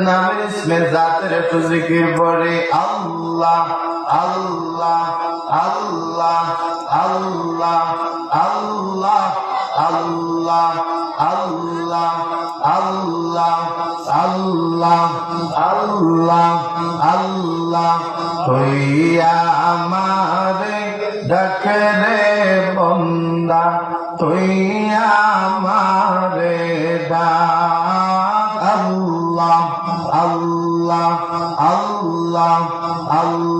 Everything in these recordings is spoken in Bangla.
নামের ইসমে জাতের একটু জিকির পরে আল্লাহ আল্লাহ আল্লাহ আল্লাহ আল্লাহ আল্লাহ আল্লাহ আল্লাহ আল্লাহ আল্লাহ আল্লাহ তুইয়া আমারে ডাকে রে বন্দা তুইয়া আমারে ডাক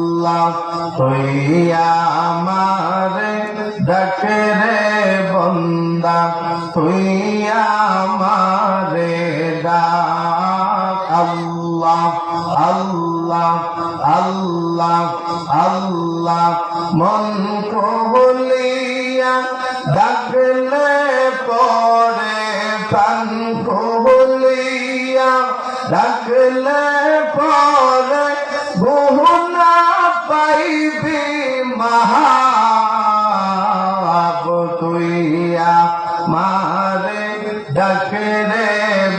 আল্লাহ তুইয়া আমারে ডাকে রে বন্দা তুইয়া আমারে ডাক। আল্লাহ আল্লাহ আল্লাহ আল্লাহ, মন কবলিয়া ডাকলে পরে প্রাণ কবলিয়া ডাকলে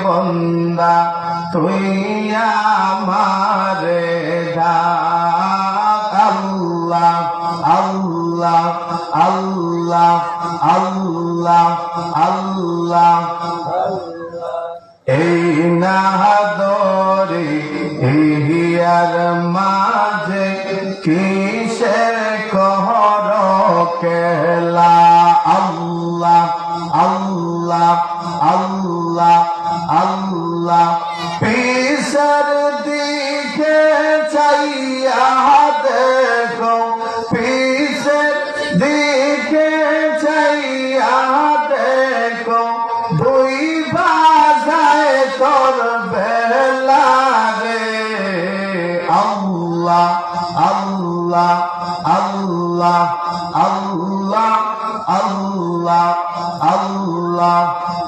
বন্দা তুইয়া মারে ডাক। আল্লাহ আল্লাহ আল্লাহ আল্লাহ আল্লাহ। এই নাহাদরে হিয়ার মাঝে কিসের আল্লাহ আল্লাহ পিসর দিকে চাইয়া দেখো পিসের দিকে চাইয়া দেখো দুই বাজায় তোর বেলা আল্লাহ আল্লাহ আল্লাহ আল্লাহ আল্লাহ আল্লাহ।